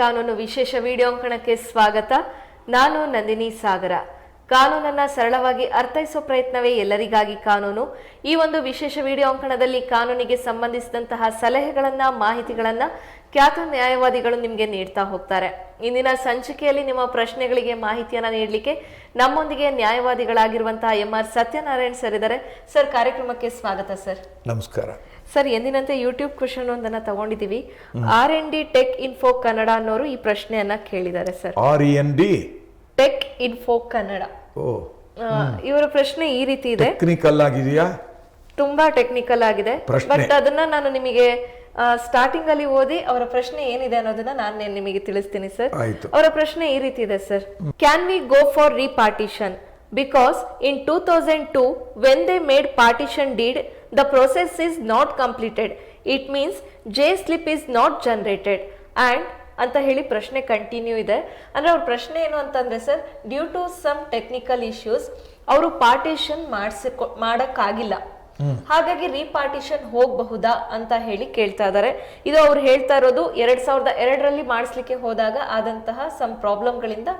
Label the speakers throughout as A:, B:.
A: ಕಾನೂನು ವಿಶೇಷ ವಿಡಿಯೋ ಅಂಕಣಕ್ಕೆ ಸ್ವಾಗತ. ನಾನು ನಂದಿನಿ ಸಾಗರ. ಕಾನೂನನ್ನ ಸರಳವಾಗಿ ಅರ್ಥೈಸೋ ಪ್ರಯತ್ನವೇ ಎಲ್ಲರಿಗಾಗಿ ಕಾನೂನು. ಈ ಒಂದು ವಿಶೇಷ ವಿಡಿಯೋ ಅಂಕಣದಲ್ಲಿ ಕಾನೂನಿಗೆ ಸಂಬಂಧಿಸಿದಂತಹ ಸಲಹೆಗಳನ್ನ ಮಾಹಿತಿಗಳನ್ನ ಖ್ಯಾತ ನ್ಯಾಯವಾದಿಗಳು ನಿಮಗೆ ನೀಡ್ತಾ ಹೋಗ್ತಾರೆ. ಇಂದಿನ ಸಂಚಿಕೆಯಲ್ಲಿ ನಿಮ್ಮ ಪ್ರಶ್ನೆಗಳಿಗೆ ಮಾಹಿತಿಯನ್ನ ನೀಡಲಿಕ್ಕೆ ನಮ್ಮೊಂದಿಗೆ ನ್ಯಾಯವಾದಿಗಳಾಗಿರುವಂತಹ ಎಂ ಆರ್ ಸತ್ಯನಾರಾಯಣ್ ಸರ್ ಇದ್ದಾರೆ. ಸರ್ ಕಾರ್ಯಕ್ರಮಕ್ಕೆ ಸ್ವಾಗತ ಸರ್.
B: ನಮಸ್ಕಾರ.
A: ಸರ್ ಎಂದಿನಂತೆ ಯೂಟ್ಯೂಬ್ ಕ್ವಶನ್ ಒಂದನ್ನ ತಗೊಂಡಿದೀವಿ R N D tech info Kannada ಅನ್ನೋರು ಈ ಪ್ರಶ್ನೆಯನ್ನ ಕೇಳಿದ್ದಾರೆ sir.
B: R N D
A: tech info Kannada ಇವರ ಪ್ರಶ್ನೆ ಈ ರೀತಿ ಇದೆ.
B: ಟೆಕ್ನಿಕಲ್ ಆಗಿದೆಯಾ?
A: ತುಂಬಾ ಟೆಕ್ನಿಕಲ್ ಆಗಿದೆ. ಬಟ್ ಅದನ್ನ ನಾನು ನಿಮಗೆ ಸ್ಟಾರ್ಟಿಂಗ್ ಅಲ್ಲಿ ಓದಿ ಅವರ ಪ್ರಶ್ನೆ ಏನಿದೆ ಅನ್ನೋದನ್ನ ನಾನು ನಿಮಗೆ ತಿಳಿಸ್ತೀನಿ ಸರ್ ಅವರ ಪ್ರಶ್ನೆ ಈ ರೀತಿ ಇದೆ sir can we go for repartition because in two thousand two when they made partition deed the process is not completed it means J slip is not generated and ಅಂತ ಹೇಳಿ ಪ್ರಶ್ನೆ ಕಂಟಿನ್ಯೂ ಇದೆ. ಅಂದ್ರೆ ಅವ್ರ ಪ್ರಶ್ನೆ ಏನು ಅಂತಂದ್ರೆ sir due to some technical issues ಅವರು ಪಾರ್ಟಿಷನ್ ಮಾಡಿಸಿ ಮಾಡೋಕ್ಕಾಗಿಲ್ಲ. ಹಾಗಾಗಿ ರೀಪಾರ್ಟಿಷನ್ ಹೋಗಬಹುದಾ ಅಂತ ಹೇಳಿ ಕೇಳ್ತಾ ಇದ್ದಾರೆ ಇದು ಅವ್ರು ಹೇಳ್ತಾ ಇರೋದು ಎರಡ್ ಸಾವಿರದ ಎರಡರಲ್ಲಿ ಮಾಡಿಸ್ಲಿಕ್ಕೆ ಹೋದಾಗ ಆದಂತಹ ಸಮ್ ಪ್ರಾಬ್ಲಮ್ಗಳಿಂದ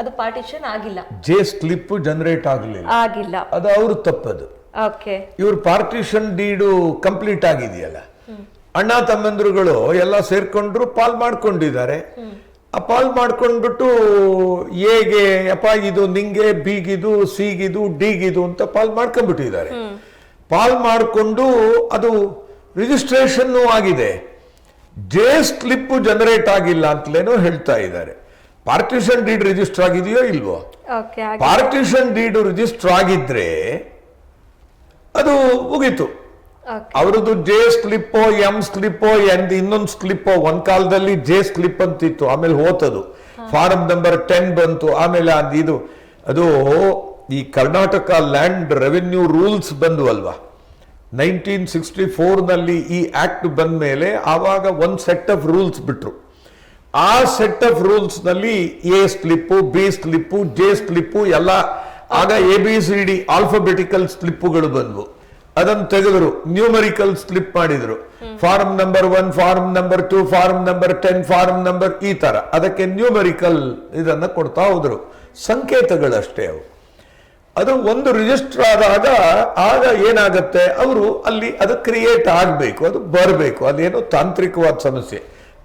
A: ಅದು ಪಾರ್ಟಿಷನ್ ಆಗಿಲ್ಲ.
B: ಜೆ ಸ್ಲಿಪ್ ಜನರೇಟ್ ಆಗಲಿಲ್ಲ.
A: ಆಗಿಲ್ಲ.
B: ಅದು ಅವರು ತಪ್ಪದು.
A: ಓಕೆ
B: ಇವ್ರ ಪಾರ್ಟಿಷನ್ ಡೀಡು ಕಂಪ್ಲೀಟ್ ಆಗಿದೆಯಲ್ಲ. ಅಣ್ಣ ತಮ್ಮಂದ್ರುಗಳು ಎಲ್ಲ ಸೇರ್ಕೊಂಡ್ರು ಪಾಲ್ ಮಾಡ್ಕೊಂಡಿದ್ದಾರೆ. ಆ ಪಾಲ್ ಮಾಡ್ಕೊಂಡ್ಬಿಟ್ಟು ಎಗೆ ಅಪ್ಪ ಇದು ನಿಂಗೆ ಬಿಗಿದು ಸಿಗಿದು ಡಿಗಿದು ಅಂತ ಪಾಲ್ ಮಾಡ್ಕೊಂಡ್ಬಿಟ್ಟಿದ್ದಾರೆ. ಪಾಲ್ ಮಾಡಿಕೊಂಡು ಅದು ರಿಜಿಸ್ಟ್ರೇಷನ್ ಆಗಿದೆ. ಜೆ ಸ್ಲಿಪ್ ಜನರೇಟ್ ಆಗಿಲ್ಲ ಅಂತಲೇನೋ ಹೇಳ್ತಾ ಇದ್ದಾರೆ. ಪಾರ್ಟಿಷನ್ ಡೀಡ್ ರಿಜಿಸ್ಟರ್ ಆಗಿದೆಯೋ ಇಲ್ವೋ? ಪಾರ್ಟಿಷನ್ ಡೀಡ್ ರಿಜಿಸ್ಟರ್ ಆಗಿದ್ರೆ ಅದು ಮುಗೀತು. ಅವರದ್ದು ಜೆ ಸ್ಲಿಪ್ಪೋ ಎಂ ಸ್ಲಿಪ್ಪೋ ಎಂದ್ ಇನ್ನೊಂದು ಸ್ಲಿಪ್ಪೋ ಒಂದ್ ಕಾಲದಲ್ಲಿ ಜೆ ಸ್ಲಿಪ್ ಅಂತಿತ್ತು ಆಮೇಲೆ ಹೋತದು. ಫಾರಂ ನಂಬರ್ ಟೆನ್ ಬಂತು ಆಮೇಲೆ ಅದು ಇದು ಅದು ಈ ಕರ್ನಾಟಕ ಲ್ಯಾಂಡ್ ರೆವೆನ್ಯೂ ರೂಲ್ಸ್ ಬಂದ್ವಲ್ವಾ? ನೈನ್ಟೀನ್ ಸಿಕ್ಸ್ಟಿ ನಲ್ಲಿ ಈ ಆಕ್ಟ್ ಬಂದ ಮೇಲೆ ಆವಾಗ ಒಂದು ಸೆಟ್ ಆಫ್ ರೂಲ್ಸ್ ಬಿಟ್ರು. ಆ set of ರೂಲ್ಸ್ನಲ್ಲಿ A slip B slip J slip ಎಲ್ಲ ಆಗ A B C D alphabetical ಸ್ಲಿಪ್ಪುಗಳು ಬಂದ್ವು. ಅದನ್ನು ತೆಗೆದ್ರು ನ್ಯೂಮರಿಕಲ್ ಸ್ಲಿಪ್ ಮಾಡಿದ್ರು. Form number one form number two form number ten form number ಈ ತರ. ಅದಕ್ಕೆ ನ್ಯೂಮರಿಕಲ್ ಇದನ್ನ ಕೊಡ್ತಾ ಹೋದರು. ಸಂಕೇತಗಳಷ್ಟೇ ಅವು. ಅದು ಒಂದು ರಿಜಿಸ್ಟರ್ ಆದಾಗ, ಆಗ ಏನಾಗುತ್ತೆ? ಅವರು ಅಲ್ಲಿ ಅದು ಕ್ರಿಯೇಟ್ ಆಗಬೇಕು, ಅದು ಬರಬೇಕು. ಅದೇನು ತಾಂತ್ರಿಕವಾದ ಸಮಸ್ಯೆ.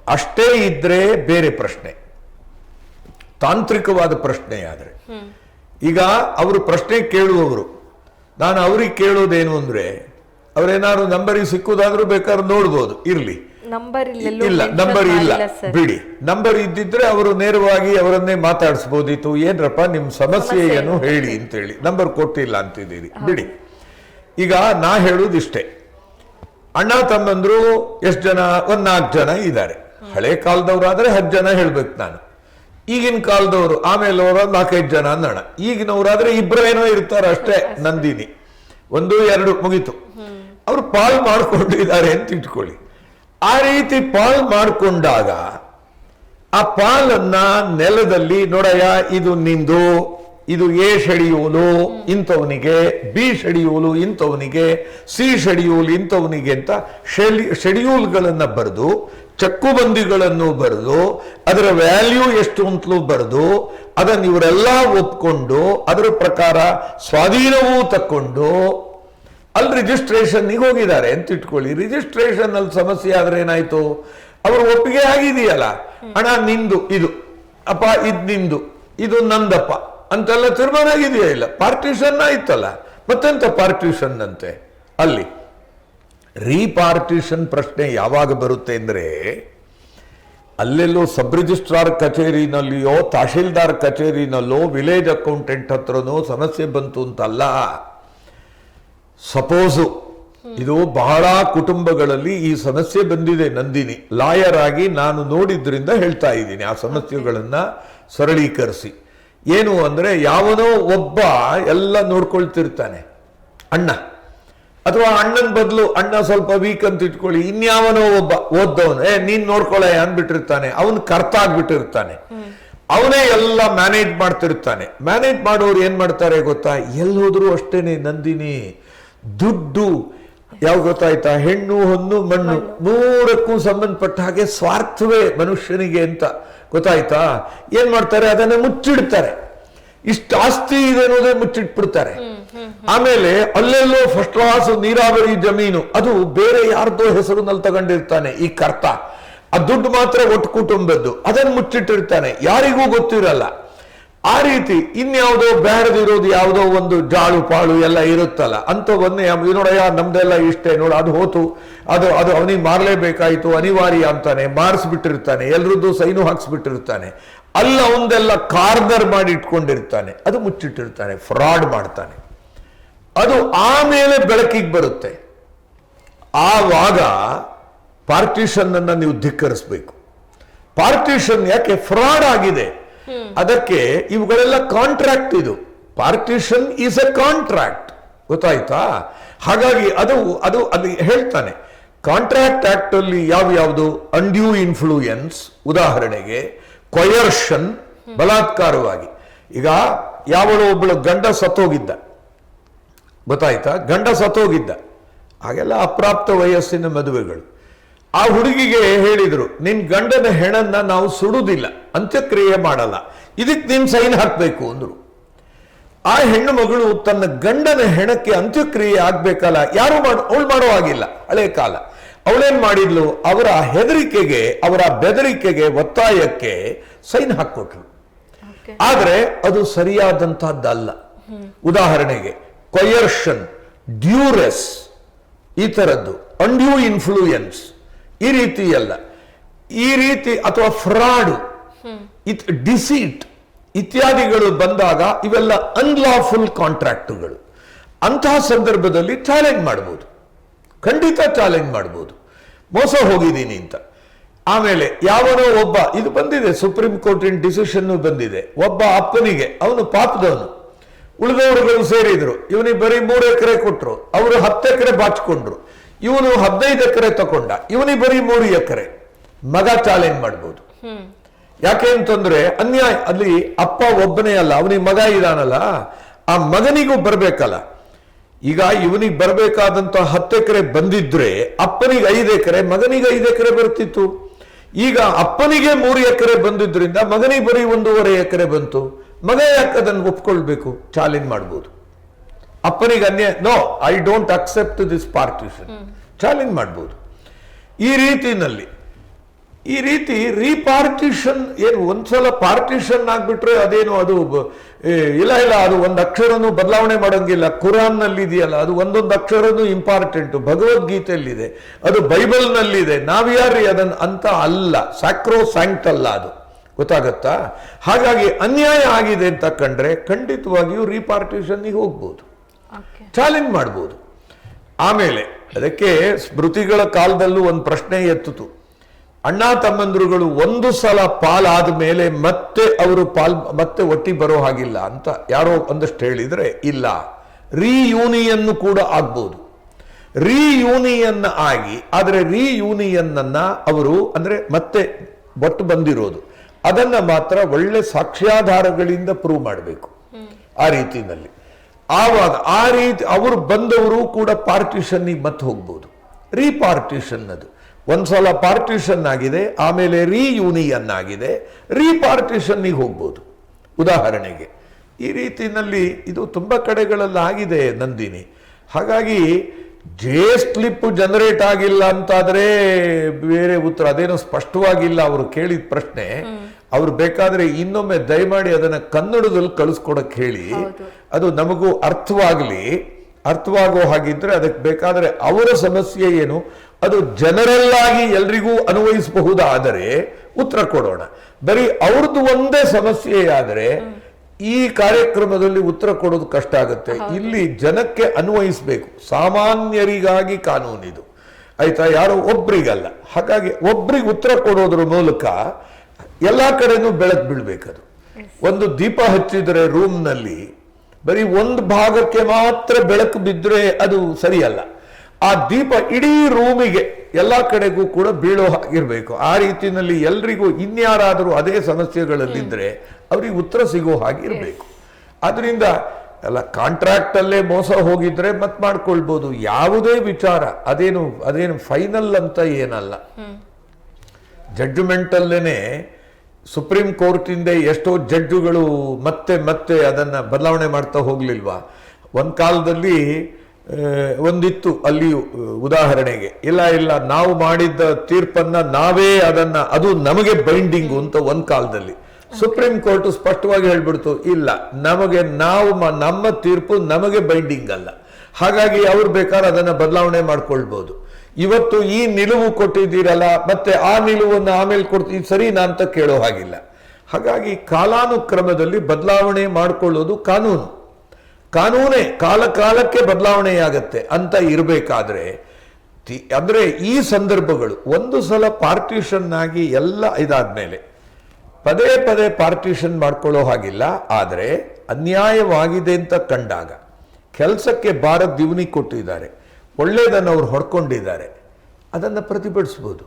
B: ಅಷ್ಟೇ ಇದ್ರೆ ಬೇರೆ ಪ್ರಶ್ನೆ. ತಾಂತ್ರಿಕವಾದ ಪ್ರಶ್ನೆ ಆದರೆ ಈಗ ಅವರು ಪ್ರಶ್ನೆ ಕೇಳುವವರು. ನಾನು ಅವ್ರಿಗೆ ಕೇಳೋದೇನು ಅಂದ್ರೆ ಅವ್ರೇನಾದ್ರು ನಂಬರಿಗೆ ಸಿಕ್ಕುದಾದ್ರೂ ಬೇಕಾದ್ರೆ ನೋಡ್ಬೋದು ಇರ್ಲಿ.
A: ನಂಬರ್
B: ಇಲ್ಲ ನಂಬರ್ ಇಲ್ಲ ಬಿಡಿ. ನಂಬರ್ ಇದ್ದಿದ್ರೆ ಅವರು ನೇರವಾಗಿ ಅವರನ್ನೇ ಮಾತಾಡಿಸ್ಬೋದಿತ್ತು. ಏನ್ರಪ್ಪ ನಿಮ್ ಸಮಸ್ಯೆ ಏನು ಹೇಳಿ ಅಂತ ಹೇಳಿ ನಂಬರ್ ಕೊಟ್ಟಿಲ್ಲ ಅಂತಿದ್ದೀರಿ. ಬಿಡಿ. ಈಗ ನಾ ಹೇಳುದಿಷ್ಟೇ. ಅಣ್ಣ ತಮ್ಮಂದ್ರು ಎಷ್ಟು ಜನ? ಒಂದ್ ನಾಲ್ಕು ಜನ ಇದ್ದಾರೆ. ಹಳೆ ಕಾಲದವ್ರಾದ್ರೆ ಹತ್ತು ಜನ ಹೇಳ್ಬೇಕು ನಾನು. ಈಗಿನ ಕಾಲದವರು ಆಮೇಲೆ ಅವರ ನಾಲ್ಕೈದು ಜನ ಅನ್ನೋಣ. ಈಗಿನವರಾದ್ರೆ ಇಬ್ಬರು ಏನೋ ಇರ್ತಾರೆ ಅಷ್ಟೇ. ನಂದಿನಿ. ಒಂದು ಎರಡು ಮುಗೀತು. ಅವರು ಪಾಲ್ ಮಾಡ್ಕೊಂಡಿದ್ದಾರೆ ಅಂತ ಇಟ್ಕೊಳ್ಳಿ. ಆ ರೀತಿ ಪಾಲ್ ಮಾಡಿಕೊಂಡಾಗ ಆ ಪಾಲನ್ನ ನೆಲದಲ್ಲಿ ನೋಡಯ್ಯ ಇದು ನಿಂದು. ಇದು ಎ ಶೆಡ್ಯೂಲು, ಇಂಥವನಿಗೆ ಬಿ ಶೆಡ್ಯೂಲು, ಇಂಥವನಿಗೆ ಸಿ ಶೆಡ್ಯೂಲ್, ಇಂಥವನಿಗೆ ಅಂತ ಶೆಡಿ ಶೆಡ್ಯೂಲ್ಗಳನ್ನ ಬರೆದು, ಚಕ್ಕುಬಂದಿಗಳನ್ನು ಬರೆದು, ಅದರ ವ್ಯಾಲ್ಯೂ ಎಷ್ಟು ಅಂತಲೂ ಬರೆದು, ಅದನ್ನು ಇವರೆಲ್ಲ ಒಪ್ಕೊಂಡು, ಅದರ ಪ್ರಕಾರ ಸ್ವಾಧೀನವೂ ತಕ್ಕೊಂಡು ಅಲ್ಲಿ ರಿಜಿಸ್ಟ್ರೇಷನ್ ಹೋಗಿದ್ದಾರೆ. ಅಂತ ಇಟ್ಕೊಳ್ಳಿ ರಿಜಿಸ್ಟ್ರೇಷನ್ ಅಲ್ಲಿ ಸಮಸ್ಯೆ ಆದ್ರೆ ಏನಾಯ್ತು? ಅವರು ಒಪ್ಪಿಗೆ ಆಗಿದೆಯಲ್ಲ? ಹಣ ನಿಂದು, ಇದು. ಅಪ್ಪ, ಇದು ನಿಂದು. ಇದು ನಂದಪ್ಪ. ಅಂತೆಲ್ಲ ತೀರ್ಮಾನ ಆಗಿದೆಯಾ ಇಲ್ಲ? ಪಾರ್ಟಿಷನ್ ಆಯ್ತಲ್ಲ ಮತ್ತೆಂತ ಪಾರ್ಟಿಷನ್ ಅಂತೆ ಅಲ್ಲಿ. ರೀಪಾರ್ಟಿಷನ್ ಪ್ರಶ್ನೆ ಯಾವಾಗ ಬರುತ್ತೆ ಅಂದರೆ ಅಲ್ಲೆಲ್ಲೋ ಸಬ್ ರಿಜಿಸ್ಟ್ರಾರ್ ಕಚೇರಿನಲ್ಲಿಯೋ ತಹಶೀಲ್ದಾರ್ ಕಚೇರಿನಲ್ಲೋ ವಿಲೇಜ್ ಅಕೌಂಟೆಂಟ್ ಹತ್ರನೋ ಸಮಸ್ಯೆ ಬಂತು ಅಂತಲ್ಲ. ಸಪೋಸು ಇದು ಬಹಳ ಕುಟುಂಬಗಳಲ್ಲಿ ಈ ಸಮಸ್ಯೆ ಬಂದಿದೆ ನಂದಿನಿ. ಲಾಯರ್ ಆಗಿ ನಾನು ನೋಡಿದ್ರಿಂದ ಹೇಳ್ತಾ ಇದ್ದೀನಿ. ಆ ಸಮಸ್ಯೆಗಳನ್ನ ಸರಳೀಕರಿಸಿ. ಏನು ಅಂದ್ರೆ ಯಾವನೋ ಒಬ್ಬ ಎಲ್ಲ ನೋಡ್ಕೊಳ್ತಿರ್ತಾನೆ ಅಣ್ಣ. ಅಥವಾ ಅಣ್ಣನ ಬದಲು ಅಣ್ಣ ಸ್ವಲ್ಪ ವೀಕ್ ಅಂತ ಇಟ್ಕೊಳ್ಳಿ ಇನ್ಯಾವನೋ ಒಬ್ಬ ಓದ್ದವನು ಏ ನೀನ್ ನೋಡ್ಕೊಳ್ಳೆ ಅಂದ್ಬಿಟ್ಟಿರ್ತಾನೆ. ಅವನ್ ಕರ್ತ ಆಗ್ಬಿಟ್ಟಿರ್ತಾನೆ ಅವನೇ ಎಲ್ಲ ಮ್ಯಾನೇಜ್ ಮಾಡ್ತಿರ್ತಾನೆ. ಮ್ಯಾನೇಜ್ ಮಾಡೋರು ಏನ್ ಮಾಡ್ತಾರೆ ಗೊತ್ತಾ? ಎಲ್ಲಿ ಹೋದ್ರು ಅಷ್ಟೇನೆ ನಂದಿನಿ. ದುಡ್ಡು ಯಾವ ಗೊತ್ತಾಯ್ತಾ? ಹೆಣ್ಣು ಹೊನ್ನು ಮಣ್ಣು. ನೂರಕ್ಕೂ ಸಂಬಂಧಪಟ್ಟ ಹಾಗೆ ಸ್ವಾರ್ಥವೇ ಮನುಷ್ಯನಿಗೆ ಅಂತ. ಗೊತ್ತಾಯ್ತಾ? ಏನ್ ಮಾಡ್ತಾರೆ? ಅದನ್ನ ಮುಚ್ಚಿಡ್ತಾರೆ. ಇಷ್ಟು ಆಸ್ತಿ ಇದೆ ಅನ್ನೋದೇ ಮುಚ್ಚಿಟ್ಬಿಡ್ತಾರೆ. ಆಮೇಲೆ ಅಲ್ಲೆಲ್ಲೋ ಫಸ್ಟ್ ಕ್ಲಾಸ್ ನೀರಾವರಿ ಜಮೀನು. ಅದು ಬೇರೆ ಯಾರ್ದೋ ಹೆಸರಿನಲ್ಲಿ ತಗೊಂಡಿರ್ತಾನೆ ಈ ಕರ್ತ. ಆ ದುಡ್ಡು ಮಾತ್ರ ಒಟ್ಟು ಕುಟುಂಬದ್ದು. ಅದನ್ನು ಮುಚ್ಚಿಟ್ಟಿರ್ತಾನೆ. ಯಾರಿಗೂ ಗೊತ್ತಿರಲ್ಲ. ಆ ರೀತಿ ಇನ್ಯಾವುದೋ ಬೇಡದಿರೋದು ಯಾವುದೋ ಒಂದು ಜಾಳು ಪಾಳು ಎಲ್ಲ ಇರುತ್ತಲ್ಲ, ಅಂಥವನ್ನೇ ನೋಡಯ್ಯ ನಮ್ದೆಲ್ಲ ಇಷ್ಟೇ, ನೋಡು, ಅದು ಹೋತು, ಅದು ಅದು ಅವನಿಗೆ ಮಾರಲೇಬೇಕಾಯಿತು, ಅನಿವಾರ್ಯ ಅಂತಾನೆ, ಮಾರಿಸ್ಬಿಟ್ಟಿರ್ತಾನೆ, ಎಲ್ರದ್ದು ಸೈನು ಹಾಕ್ಸ್ಬಿಟ್ಟಿರ್ತಾನೆ, ಅಲ್ಲ ಒಂದೆಲ್ಲ ಕಾರ್ನರ್ ಮಾಡಿ ಇಟ್ಕೊಂಡಿರ್ತಾನೆ, ಅದು ಮುಚ್ಚಿಟ್ಟಿರ್ತಾನೆ, ಫ್ರಾಡ್ ಮಾಡ್ತಾನೆ. ಅದು ಆಮೇಲೆ ಬೆಳಕಿಗೆ ಬರುತ್ತೆ. ಆವಾಗ ಪಾರ್ಟಿಷನ್ ಅನ್ನು ನೀವು ಧಿಕ್ಕರಿಸಬೇಕು. ಪಾರ್ಟಿಷನ್ ಯಾಕೆ? ಫ್ರಾಡ್ ಆಗಿದೆ. ಅದಕ್ಕೆ ಇವುಗಳೆಲ್ಲ ಕಾಂಟ್ರಾಕ್ಟ್ ಇದು. ಪಾರ್ಟಿಷನ್ ಈಸ್ ಎ ಕಾಂಟ್ರಾಕ್ಟ್ ಗೊತ್ತಾಯ್ತಾ? ಹಾಗಾಗಿ ಅದು ಅದು ಅಲ್ಲಿ ಹೇಳ್ತಾನೆ. ಕಾಂಟ್ರಾಕ್ಟ್ ಆಕ್ಟ್ ಅಲ್ಲಿ ಯಾವ ಯಾವುದು? ಅಂಡ್ಯೂ ಇನ್ಫ್ಲೂಯೆನ್ಸ್ ಉದಾಹರಣೆಗೆ ಕೊಯರ್ಷನ್ ಬಲಾತ್ಕಾರವಾಗಿ. ಈಗ ಯಾವಳು ಒಬ್ಬಳು ಗಂಡ ಸತ್ತೋಗಿದ್ದ. ಗೊತ್ತಾಯ್ತಾ? ಗಂಡ ಸತ್ತೋಗಿದ್ದ. ಹಾಗೆಲ್ಲ ಅಪ್ರಾಪ್ತ ವಯಸ್ಸಿನ ಮದುವೆಗಳು. ಆ ಹುಡುಗಿಗೆ ಹೇಳಿದ್ರು ನಿನ್ ಗಂಡನ ಹೆಣನ್ನ ನಾವು ಸುಡುವುದಿಲ್ಲ ಅಂತ್ಯಕ್ರಿಯೆ ಮಾಡಲ್ಲ ಇದಕ್ಕೆ ನಿನ್ ಸೈನ್ ಹಾಕ್ಬೇಕು ಅಂದ್ರು. ಆ ಹೆಣ್ಣು ಮಗಳು ತನ್ನ ಗಂಡನ ಹೆಣಕ್ಕೆ ಅಂತ್ಯಕ್ರಿಯೆ ಆಗ್ಬೇಕಲ್ಲ ಯಾರು ಮಾಡ ಅವಳು ಮಾಡೋ ಆಗಿಲ್ಲ ಹಳೆ ಕಾಲ. ಅವಳೇನ್ ಮಾಡಿದ್ಲು ಅವರ ಹೆದರಿಕೆಗೆ ಅವರ ಬೆದರಿಕೆಗೆ ಒತ್ತಾಯಕ್ಕೆ ಸೈನ್
A: ಹಾಕ್ಕೊಟ್ರು.
B: ಆದ್ರೆ ಅದು ಸರಿಯಾದಂತಹದ್ದಲ್ಲ. ಉದಾಹರಣೆಗೆ ಕೊಯರ್ಷನ್ ಡ್ಯೂರೆಸ್ ಈ ತರದ್ದು ಅಂಡ್ಯೂ ಇನ್ಫ್ಲೂಯೆನ್ಸ್ ಈ ರೀತಿ ಅಲ್ಲ. ಈ ರೀತಿ ಅಥವಾ ಫ್ರಾಡು ಇತ್ ಡಿಸೀಟ್ ಇತ್ಯಾದಿಗಳು ಬಂದಾಗ ಇವೆಲ್ಲ ಅನ್ಲಾಫುಲ್ ಕಾಂಟ್ರಾಕ್ಟುಗಳು ಅಂತಹ ಸಂದರ್ಭದಲ್ಲಿ ಚಾಲೆಂಜ್ ಮಾಡಬಹುದು ಖಂಡಿತ ಚಾಲೆಂಜ್ ಮಾಡಬಹುದು ಮೋಸ ಹೋಗಿದ್ದೀನಿ ಅಂತ. ಆಮೇಲೆ ಯಾವನೋ ಒಬ್ಬ, ಇದು ಬಂದಿದೆ ಸುಪ್ರೀಂ ಕೋರ್ಟಿನ ಡಿಸಿಷನ್ ಬಂದಿದೆ. ಒಬ್ಬ ಅಪ್ಪನಿಗೆ, ಅವನು ಪಾಪದವನು. ಉಳಿದವರುಗಳು ಸೇರಿದ್ರು. ಇವನಿಗೆ ಬರೀ ಮೂರು ಎಕರೆ ಕೊಟ್ರು. ಅವರು ಹತ್ತು ಎಕರೆ ಬಾಚಿಕೊಂಡ್ರು. ಇವನು ಹದಿನೈದು ಎಕರೆ ತಕೊಂಡ ಇವನಿಗೆ ಬರೀ ಮೂರು ಎಕರೆ. ಮಗ ಚಾಲೆಂಜ್ ಮಾಡ್ಬೋದು. ಯಾಕೆ ಅಂತಂದ್ರೆ ಅನ್ಯಾಯ ಅಲ್ಲಿ ಅಪ್ಪ ಒಬ್ಬನೇ ಅಲ್ಲ ಅವನಿಗೆ ಮಗ ಇದಾನಲ್ಲ ಆ ಮಗನಿಗೂ ಬರ್ಬೇಕಲ್ಲ. ಈಗ ಇವನಿಗೆ ಬರಬೇಕಾದಂತ ಹತ್ತು ಎಕರೆ ಬಂದಿದ್ರೆ ಅಪ್ಪನಿಗೆ ಐದು ಎಕರೆ ಮಗನಿಗೆ ಐದು ಎಕರೆ ಬರ್ತಿತ್ತು. ಈಗ ಅಪ್ಪನಿಗೆ ಮೂರು ಎಕರೆ ಬಂದಿದ್ರಿಂದ ಮಗನಿಗೆ ಬರೀ ಒಂದೂವರೆ ಎಕರೆ ಬಂತು. ಮಗ ಯಾಕೆ ಅದನ್ನು ಒಪ್ಕೊಳ್ಬೇಕು? ಚಾಲೆಂಜ್ ಮಾಡ್ಬೋದು. ಅಪ್ಪನಿಗೆ ಅನ್ಯ no I don't accept this partition challenge ಮಾಡ್ಬೋದು. ಈ ರೀತಿನಲ್ಲಿ ಈ ರೀತಿ ರೀಪಾರ್ಟಿಷನ್ ಏನು ಒಂದ್ಸಲ ಪಾರ್ಟಿಷನ್ ಆಗ್ಬಿಟ್ರೆ ಅದೇನು ಅದು ಇಲ್ಲ ಇಲ್ಲ ಅದು ಒಂದು ಅಕ್ಷರನೂ ಬದಲಾವಣೆ ಮಾಡೋಂಗಿಲ್ಲ. ಕುರಾನ್ನಲ್ಲಿ ಇದೆಯಲ್ಲ ಅದು ಒಂದೊಂದು ಅಕ್ಷರನೂ ಇಂಪಾರ್ಟೆಂಟ್ ಭಗವದ್ಗೀತೆಯಲ್ಲಿದೆ ಅದು ಬೈಬಲ್ ನಲ್ಲಿದೆ ನಾವ್ಯಾರ್ರಿ ಅದನ್ನ ಅಂತ ಅಲ್ಲ ಸ್ಯಾಕ್ರೋ ಸ್ಯಾಂಕ್ಟ್ ಅಲ್ಲ ಅದು. ಗೊತ್ತಾಗತ್ತಾ? ಹಾಗಾಗಿ ಅನ್ಯಾಯ ಆಗಿದೆ ಅಂತ ಕಂಡ್ರೆ ಖಂಡಿತವಾಗಿಯೂ ರೀಪಾರ್ಟಿಷನ್ನಿಗೆ ಹೋಗ್ಬೋದು. ಚಾಲೆಂಜ್ ಮಾಡ್ಬೋದು. ಆಮೇಲೆ ಅದಕ್ಕೆ ಸ್ಮೃತಿಗಳ ಕಾಲದಲ್ಲೂ ಒಂದು ಪ್ರಶ್ನೆ ಎತ್ತಿತು. ಅಣ್ಣ ತಮ್ಮಂದ್ರುಗಳು ಒಂದು ಸಲ ಪಾಲಾದ ಮೇಲೆ ಮತ್ತೆ ಅವರು ಪಾಲ್, ಮತ್ತೆ ಒಟ್ಟಿ ಬರೋ ಹಾಗಿಲ್ಲ ಅಂತ ಯಾರೋ ಒಂದಷ್ಟು ಹೇಳಿದ್ರೆ ಇಲ್ಲ. ರೀಯೂನಿಯನ್ ಕೂಡ ಆಗ್ಬೋದು. ರೀಯೂನಿಯನ್ ಆಗಿ, ಆದರೆ ಅನ್ನ ಅವರು ಅಂದ್ರೆ ಮತ್ತೆ ಒಟ್ಟು ಬಂದಿರೋದು. ಅದನ್ನ ಮಾತ್ರ ಒಳ್ಳೆ ಸಾಕ್ಷ್ಯಾಧಾರಗಳಿಂದ ಪ್ರೂವ್ ಮಾಡಬೇಕು. ಆ ರೀತಿನಲ್ಲಿ ಆವಾಗ ಆ ರೀತಿ ಅವರು ಬಂದವರು ಕೂಡ ಪಾರ್ಟಿಷನ್ನಿಗೆ ಮತ್ತೆ ಹೋಗ್ಬೋದು. ರೀಪಾರ್ಟಿಷನ್ ಅದು ಒಂದ್ಸಲ ಪಾರ್ಟಿಷನ್ ಆಗಿದೆ, ಆಮೇಲೆ ರೀಯೂನಿಯನ್ ಆಗಿದೆ ರೀಪಾರ್ಟಿಷನ್ನಿಗೆ ಹೋಗ್ಬೋದು. ಉದಾಹರಣೆಗೆ, ಈ ರೀತಿಯಲ್ಲಿ ಇದು ತುಂಬ ಕಡೆಗಳಲ್ಲಿ ಆಗಿದೆ ನಂದಿನಿ. ಹಾಗಾಗಿ, ಜೇ ಸ್ಲಿಪ್ ಜನರೇಟ್ ಆಗಿಲ್ಲ ಅಂತಾದರೆ ಬೇರೆ ಉತ್ತರ, ಅದೇನೋ ಸ್ಪಷ್ಟವಾಗಿಲ್ಲ ಅವರು ಕೇಳಿದ ಪ್ರಶ್ನೆ. ಅವ್ರು ಬೇಕಾದ್ರೆ ಇನ್ನೊಮ್ಮೆ ದಯಮಾಡಿ ಅದನ್ನ ಕನ್ನಡದಲ್ಲಿ ಕಳಿಸ್ಕೊಡಕ್ ಹೇಳಿ. ಅದು ನಮಗೂ ಅರ್ಥವಾಗಲಿ. ಅರ್ಥವಾಗೋ ಹಾಗಿದ್ರೆ ಅದಕ್ಕೆ ಬೇಕಾದ್ರೆ ಅವರ ಸಮಸ್ಯೆ ಏನು? ಅದು ಜನರಲ್ ಆಗಿ ಎಲ್ರಿಗೂ ಅನ್ವಯಿಸಬಹುದಾದರೆ ಉತ್ತರ ಕೊಡೋಣ. ಬರೀ ಅವ್ರದ್ದು ಒಂದೇ ಸಮಸ್ಯೆಯಾದರೆ ಈ ಕಾರ್ಯಕ್ರಮದಲ್ಲಿ ಉತ್ತರ ಕೊಡೋದು ಕಷ್ಟ ಆಗುತ್ತೆ. ಇಲ್ಲಿ ಜನಕ್ಕೆ ಅನ್ವಯಿಸಬೇಕು. ಸಾಮಾನ್ಯರಿಗಾಗಿ ಕಾನೂನಿದು. ಆಯ್ತಾ? ಯಾರು? ಒಬ್ರಿಗಲ್ಲ. ಹಾಗಾಗಿ ಒಬ್ರಿಗೆ ಉತ್ತರ ಕೊಡೋದ್ರ ಮೂಲಕ ಎಲ್ಲಾ ಕಡೆನೂ ಬೆಳಕು ಬೀಳ್ಬೇಕದು. ಒಂದು ದೀಪ ಹಚ್ಚಿದ್ರೆ ರೂಮ್ನಲ್ಲಿ ಬರೀ ಒಂದು ಭಾಗಕ್ಕೆ ಮಾತ್ರ ಬೆಳಕು ಬಿದ್ದರೆ ಅದು ಸರಿಯಲ್ಲ. ಆ ದೀಪ ಇಡೀ ರೂಮಿಗೆ ಎಲ್ಲ ಕಡೆಗೂ ಕೂಡ ಬೀಳೋ ಹಾಗಿರಬೇಕು. ಆ ರೀತಿಯಲ್ಲಿ ಎಲ್ರಿಗೂ ಇನ್ಯಾರಾದರೂ ಅದೇ ಸಮಸ್ಯೆಗಳಲ್ಲಿದ್ರೆ ಅವ್ರಿಗೆ ಉತ್ತರ ಸಿಗೋ ಹಾಗಿರಬೇಕು. ಅದರಿಂದ ಎಲ್ಲ ಕಾಂಟ್ರಾಕ್ಟಲ್ಲೇ ಮೋಸ ಹೋಗಿದ್ರೆ ಮತ್ತೆ ಮಾಡ್ಕೊಳ್ಬೋದು. ಯಾವುದೇ ವಿಚಾರ ಅದೇನು ಅದೇನು ಫೈನಲ್ ಅಂತ ಏನಲ್ಲ. ಜಡ್ಜ್ಮೆಂಟ್ ಅಲ್ಲೇನೆ ಸುಪ್ರೀಂ ಕೋರ್ಟಿಂದ ಎಷ್ಟೋ ಜಡ್ಜುಗಳು ಮತ್ತೆ ಮತ್ತೆ ಅದನ್ನು ಬದಲಾವಣೆ ಮಾಡ್ತಾ ಹೋಗಲಿಲ್ವಾ? ಒಂದು ಕಾಲದಲ್ಲಿ ಒಂದಿತ್ತು ಅಲ್ಲಿಯೂ ಉದಾಹರಣೆಗೆ. ಇಲ್ಲ ಇಲ್ಲ ನಾವು ಮಾಡಿದ್ದ ತೀರ್ಪನ್ನು ನಾವೇ ಅದನ್ನು ಅದು ನಮಗೆ ಬೈಂಡಿಂಗು ಅಂತ ಒಂದು ಕಾಲದಲ್ಲಿ. ಸುಪ್ರೀಂ ಕೋರ್ಟ್ ಸ್ಪಷ್ಟವಾಗಿ ಹೇಳ್ಬಿಡ್ತು ಇಲ್ಲ ನಮಗೆ ನಾವು ನಮ್ಮ ತೀರ್ಪು ನಮಗೆ ಬೈಂಡಿಂಗ್ ಅಲ್ಲ. ಹಾಗಾಗಿ ಅವ್ರು ಬೇಕಾದ್ರೆ ಅದನ್ನು ಬದಲಾವಣೆ ಮಾಡ್ಕೊಳ್ಬಹುದು ಇವತ್ತು ಈ ನಿಲುವು ಕೊಟ್ಟಿದ್ದೀರಲ್ಲ, ಮತ್ತೆ ಆ ನಿಲುವನ್ನು ಆಮೇಲೆ ಕೊಡ್ತೀವಿ ಸರಿನಾ ಅಂತ ಕೇಳೋ ಹಾಗಿಲ್ಲ. ಹಾಗಾಗಿ ಕಾಲಾನುಕ್ರಮದಲ್ಲಿ ಬದಲಾವಣೆ ಮಾಡಿಕೊಳ್ಳೋದು ಕಾನೂನು. ಕಾನೂನೇ ಕಾಲ ಕಾಲಕ್ಕೆ ಬದಲಾವಣೆಯಾಗತ್ತೆ ಅಂತ ಇರಬೇಕಾದ್ರೆ ಅಂದರೆ ಈ ಸಂದರ್ಭಗಳು ಒಂದು ಸಲ ಪಾರ್ಟಿಷನ್ ಆಗಿ ಎಲ್ಲ ಇದಾದ್ಮೇಲೆ, ಪದೇ ಪದೇ ಪಾರ್ಟಿಷನ್ ಮಾಡ್ಕೊಳ್ಳೋ ಹಾಗಿಲ್ಲ, ಆದರೆ ಅನ್ಯಾಯವಾಗಿದೆ ಅಂತ ಕಂಡಾಗ, ಕೆಲಸಕ್ಕೆ ಭಾರತ್ ದಿವನಿ ಕೊಟ್ಟಿದ್ದಾರೆ. ಒಳ್ಳೆಯದನ್ನು ಅವ್ರು ಹೊಡ್ಕೊಂಡಿದ್ದಾರೆ. ಅದನ್ನು ಪ್ರತಿಭಟಿಸ್ಬೋದು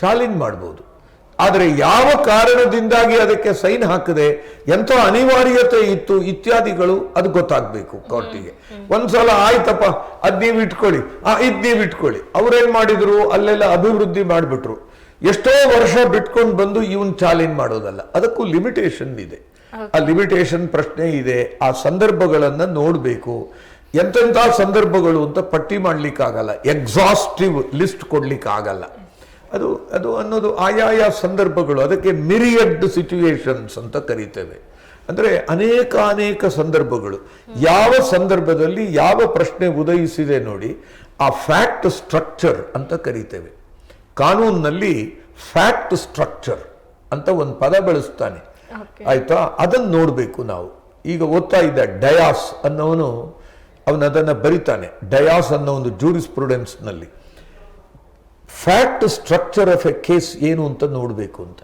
B: ಚಾಲೆಂಜ್ ಮಾಡ್ಬೋದು. ಆದರೆ ಯಾವ ಕಾರಣದಿಂದಾಗಿ ಅದಕ್ಕೆ ಸೈನ್ ಹಾಕದೆ ಎಂಥ ಅನಿವಾರ್ಯತೆ ಇತ್ತು ಇತ್ಯಾದಿಗಳು ಅದು ಗೊತ್ತಾಗಬೇಕು ಕೋರ್ಟಿಗೆ. ಒಂದ್ಸಲ ಆಯ್ತಪ್ಪ ಅದ್ ನೀವು ಇಟ್ಕೊಳ್ಳಿ. ಆ ಇದ್ ನೀವು ಇಟ್ಕೊಳ್ಳಿ. ಅವ್ರೇನ್ ಮಾಡಿದ್ರು? ಅಲ್ಲೆಲ್ಲ ಅಭಿವೃದ್ಧಿ ಮಾಡಿಬಿಟ್ರು. ಎಷ್ಟೋ ವರ್ಷ ಬಿಟ್ಕೊಂಡು ಬಂದು ಇವನ್ ಚಾಲೆಂಜ್ ಮಾಡೋದಲ್ಲ. ಅದಕ್ಕೂ ಲಿಮಿಟೇಷನ್ ಇದೆ. ಆ ಲಿಮಿಟೇಷನ್ ಪ್ರಶ್ನೆ ಇದೆ. ಆ ಸಂದರ್ಭಗಳನ್ನು ನೋಡಬೇಕು. ಎಂತೆಂಥ ಸಂದರ್ಭಗಳು ಅಂತ ಪಟ್ಟಿ ಮಾಡಲಿಕ್ಕಾಗಲ್ಲ ಎಕ್ಸಾಸ್ಟಿವ್ ಲಿಸ್ಟ್ ಕೊಡಲಿಕ್ಕಾಗಲ್ಲ. ಅದು ಅದು ಅನ್ನೋದು ಆಯಾಯ ಸಂದರ್ಭಗಳು ಅದಕ್ಕೆ ಮಿರಿಯಡ್ ಸಿಚುವೇಶನ್ಸ್ ಅಂತ ಕರೀತೇವೆ. ಅಂದರೆ ಅನೇಕ ಅನೇಕ ಸಂದರ್ಭಗಳು. ಯಾವ ಸಂದರ್ಭದಲ್ಲಿ ಯಾವ ಪ್ರಶ್ನೆ ಉದಯಿಸಿದೆ ನೋಡಿ ಆ ಫ್ಯಾಕ್ಟ್ ಸ್ಟ್ರಕ್ಚರ್ ಅಂತ ಕರೀತೇವೆ. ಕಾನೂನಿನಲ್ಲಿ ಫ್ಯಾಕ್ಟ್ ಸ್ಟ್ರಕ್ಚರ್ ಅಂತ ಒಂದು ಪದ ಬಳಸ್ತಾನೆ.
A: ಆಯಿತಾ
B: ಆಯ್ತಾ? ಅದನ್ನು ನೋಡಬೇಕು ನಾವು. ಈಗ ಓದ್ತಾ ಇದ್ದ ಡಯಾಸ್ ಅನ್ನೋನು ಅವನು ಅದನ್ನು ಬರಿತಾನೆ. ಡಯಾಸ್ ಅನ್ನೋ ಒಂದು ಜೂರಿಸ್ನಲ್ಲಿ fact structure of a case ಏನು ಅಂತ ನೋಡಬೇಕು ಅಂತ.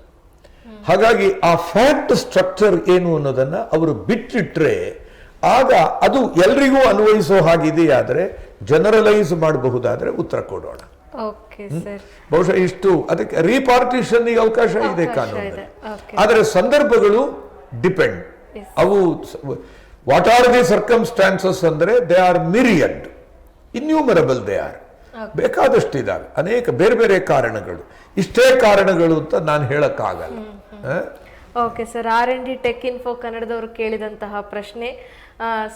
B: ಹಾಗಾಗಿ ಆ ಫ್ಯಾಕ್ಟ್ ಸ್ಟ್ರಕ್ಚರ್ ಏನು ಅನ್ನೋದನ್ನ ಅವರು ಬಿಟ್ಟಿಟ್ರೆ ಆಗ ಅದು ಎಲ್ರಿಗೂ ಅನ್ವಯಿಸೋ ಹಾಗಿದೆಯಾದರೆ ಜನರಲೈಸ್ ಮಾಡಬಹುದಾದ್ರೆ ಉತ್ತರ ಕೊಡೋಣ. ಬಹುಶಃ ಇಷ್ಟು ಅದಕ್ಕೆ ರೀಪಾರ್ಟಿಷನ್ ಅವಕಾಶ ಇದೆ
A: ಕಾನೂನು.
B: ಆದರೆ ಸಂದರ್ಭಗಳು ಡಿಪೆಂಡ್. ಅವು ವಾಟ್ ಆರ್ ದಿ ಸರ್ಕಮ್ಸ್ಟಾನ್ಸಸ್ ಅಂದರೆ they are myriad innumerable they are ಬೇಕಾದಷ್ಟು ಇದ್ದಾವೆ ಅನೇಕ ಬೇರೆ ಬೇರೆ ಕಾರಣಗಳು. ಇಷ್ಟೇ ಕಾರಣಗಳು ಅಂತ ನಾನು ಹೇಳಕ್ಕಾಗಲ್ಲ.
A: Okay sir R N D tech info ಕನ್ನಡದವರು ಕೇಳಿದಂತಹ ಪ್ರಶ್ನೆ.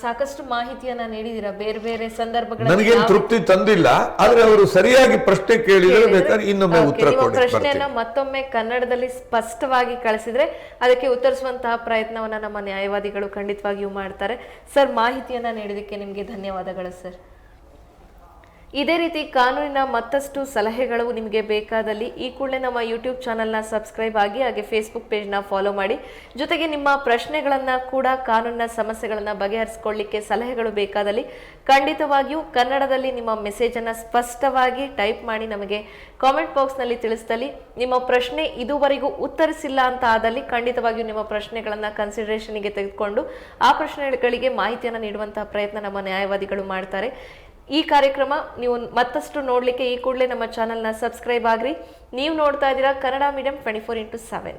A: ಸಾಕಷ್ಟು ಮಾಹಿತಿಯನ್ನ ನೀಡಿದ್ದೀರಾ ಬೇರೆ ಬೇರೆ ಸಂದರ್ಭಗಳಲ್ಲಿ ನನಗೆ
B: ತೃಪ್ತಿ ತಂದಿಲ್ಲ ಆದ್ರೆ ಅವರು ಸರಿಯಾಗಿ ಪ್ರಶ್ನೆ ಕೇಳಿದ್ರೆ
A: ಕೇಳಿದ್ರೆ-
B: ಬೇಕಾದ್ರೆ ಇನ್ನೊಮ್ಮೆ ಉತ್ತರ
A: ನಿಮ್ಮ
B: ಕೊಡಿ
A: ಪ್ರಶ್ನೆಯನ್ನ ಮತ್ತೊಮ್ಮೆ ಕನ್ನಡದಲ್ಲಿ ಸ್ಪಷ್ಟವಾಗಿ ಕಳಿಸಿದ್ರೆ ಅದಕ್ಕೆ ಉತ್ತರಿಸುವಂತಹ ಪ್ರಯತ್ನವನ್ನ ನಮ್ಮ ನ್ಯಾಯವಾದಿಗಳು ಖಂಡಿತವಾಗಿಯೂ ಮಾಡ್ತಾರೆ. ಸರ್ ಮಾಹಿತಿಯನ್ನ ನೀಡಿದಕ್ಕೆ ನಿಮಗೆ ಧನ್ಯವಾದಗಳು ಸರ್. ಇದೇ ರೀತಿ ಕಾನೂನಿನ ಮತ್ತಷ್ಟು ಸಲಹೆಗಳು ನಿಮಗೆ ಬೇಕಾದಲ್ಲಿ ಈ ಕೂಡಲೇ ನಮ್ಮ ಯೂಟ್ಯೂಬ್ ಚಾನಲ್ನ ಸಬ್ಸ್ಕ್ರೈಬ್ ಆಗಿ ಹಾಗೆ ಫೇಸ್ಬುಕ್ ಪೇಜ್ನ ಫಾಲೋ ಮಾಡಿ. ಜೊತೆಗೆ ನಿಮ್ಮ ಪ್ರಶ್ನೆಗಳನ್ನು ಕೂಡ ಕಾನೂನಿನ ಸಮಸ್ಯೆಗಳನ್ನು ಬಗೆಹರಿಸಿಕೊಳ್ಳಿಕ್ಕೆ ಸಲಹೆಗಳು ಬೇಕಾದಲ್ಲಿ ಖಂಡಿತವಾಗಿಯೂ ಕನ್ನಡದಲ್ಲಿ ನಿಮ್ಮ ಮೆಸೇಜನ್ನು ಸ್ಪಷ್ಟವಾಗಿ ಟೈಪ್ ಮಾಡಿ ನಮಗೆ ಕಾಮೆಂಟ್ ಬಾಕ್ಸ್ನಲ್ಲಿ ತಿಳಿಸ್ತಲ್ಲಿ. ನಿಮ್ಮ ಪ್ರಶ್ನೆ ಇದುವರೆಗೂ ಉತ್ತರಿಸಿಲ್ಲ ಅಂತ ಆದಲ್ಲಿ ಖಂಡಿತವಾಗಿಯೂ ನಿಮ್ಮ ಪ್ರಶ್ನೆಗಳನ್ನು ಕನ್ಸಿಡರೇಷನ್ಗೆ ತೆಗೆದುಕೊಂಡು ಆ ಪ್ರಶ್ನೆಗಳಿಗೆ ಮಾಹಿತಿಯನ್ನು ನೀಡುವಂತಹ ಪ್ರಯತ್ನ ನಮ್ಮ ನ್ಯಾಯವಾದಿಗಳು ಮಾಡ್ತಾರೆ. ಈ ಕಾರ್ಯಕ್ರಮ ನೀವು ಮತ್ತಷ್ಟು ನೋಡಲಿಕ್ಕೆ ಈ ಕೂಡಲೇ ನಮ್ಮ ಚಾನಲ್ನ ಸಬ್ಸ್ಕ್ರೈಬ್ ಆಗ್ರಿ. ನೀವು ನೋಡ್ತಾ ಇದ್ದೀರಾ Kannada medium twenty four into seven